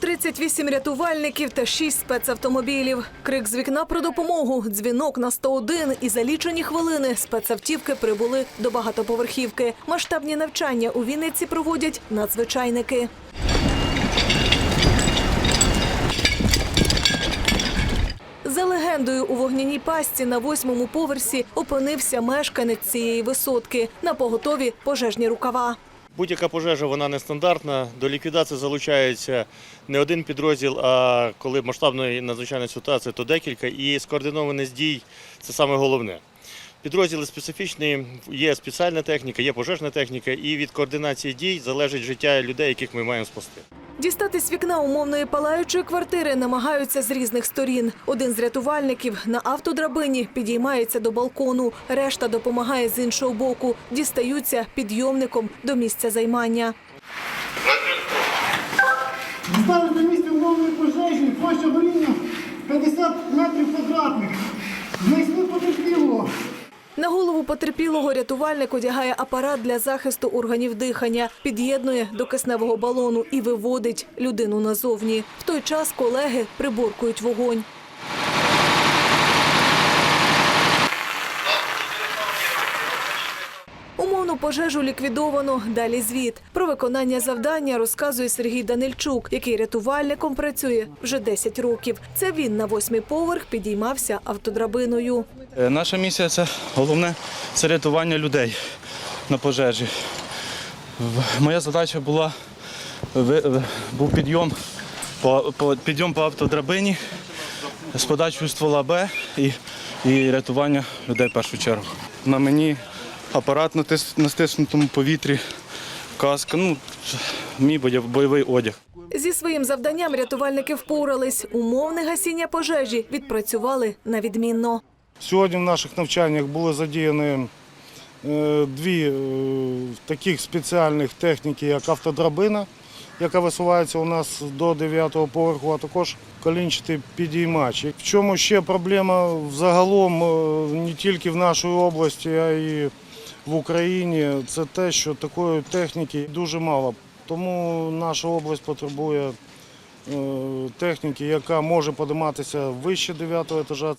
38 рятувальників та 6 спецавтомобілів. Крик з вікна про допомогу, дзвінок на 101 і за лічені хвилини спецавтівки прибули до багатоповерхівки. Масштабні навчання у Вінниці проводять надзвичайники. За легендою, у вогняній пастці на восьмому поверсі опинився мешканець цієї висотки. На поготові пожежні рукава. Будь-яка пожежа вона нестандартна. До ліквідації залучається не один підрозділ, а коли масштабної надзвичайної ситуації, то декілька. І скоординованість дій це саме головне. Підрозділи специфічні, є спеціальна техніка, є пожежна техніка, і від координації дій залежить життя людей, яких ми маємо спасти. Дістати з вікна умовної палаючої квартири намагаються з різних сторін. Один з рятувальників на автодрабині підіймається до балкону. Решта допомагає з іншого боку. Дістаються підйомником до місця займання. Доставили до місця умовної пожежі, площа горіння 50 метрів квадратних. Знайшли потерпілого. На голову потерпілого рятувальник одягає апарат для захисту органів дихання, під'єднує до кисневого балону і виводить людину назовні. В той час колеги приборкують вогонь. Умовну пожежу ліквідовано. Далі звіт. Про виконання завдання розказує Сергій Данильчук, який рятувальником працює вже 10 років. Це він на восьмий поверх підіймався автодрабиною. Е, Наша місія це головне це рятування людей на пожежі. Моя задача була був підйом по, по, підйом по автодрабині з подачею ствола Б і, і рятування людей в першу чергу. На мені апарат на, тис, на стиснутому повітрі, каска, ну, мій бойовий одяг. Зі своїм завданням рятувальники впорались. Умовне гасіння пожежі відпрацювали на відмінно. Сьогодні в наших навчаннях були задіяні е, дві е, таких спеціальних техніки, як автодрабина, яка висувається у нас до 9-го поверху, а також колінчатий підіймач. В чому ще проблема взагалом е, не тільки в нашій області, а й в Україні, це те, що такої техніки дуже мало. Тому наша область потребує техніки, яка може подиматися вище 9 етажа.